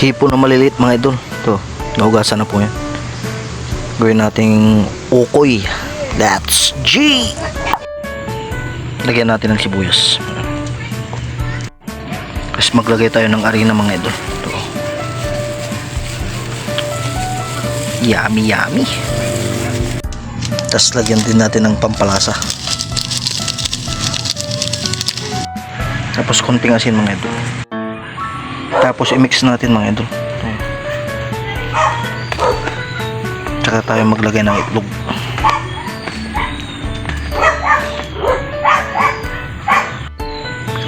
hipo na maliliit mga idol. Ito, nahugasan na po yan. Gawin nating ukoy. That's G! Lagyan natin ng sibuyas. Tapos maglagay tayo ng arena mga idol. Ito. Yummy, yummy. Tapos lagyan din natin ng pampalasa. Tapos konting asin mga idol. Tapos i-mix natin mga idol. Tsaka tayo maglagay ng itlog.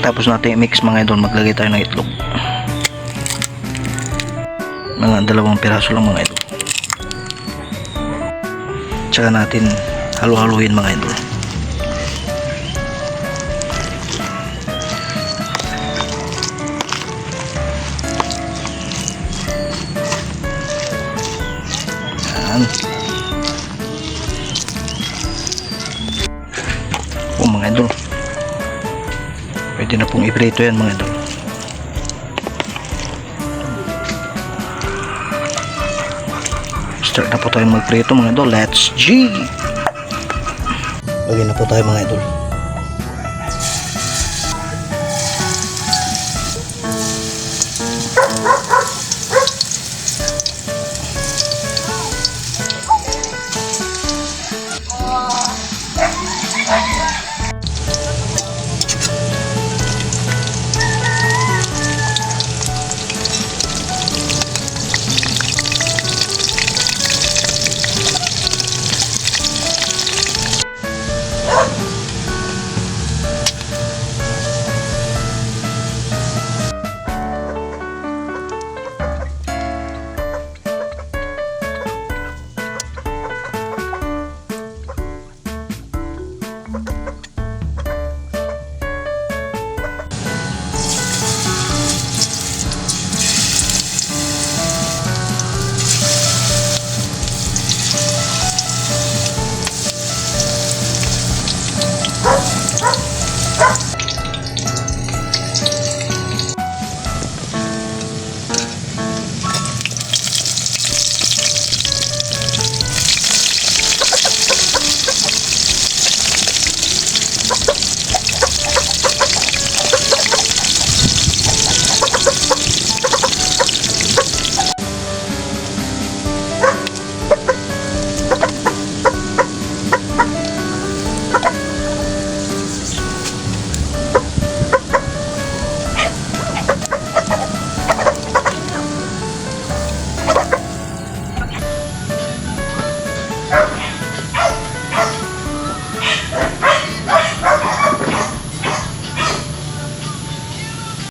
Tapos natin i-mix mga idol, maglagay tayo ng itlog. Mga dalawang piraso lang mga idol. Tsaka natin halu-haluin mga idol. Yan. Oh mga idol. Pwede na pong iprito yan mga idol. Start na po tayo magprito mga idol. Let's G! Lagyan na po tayo mga idol.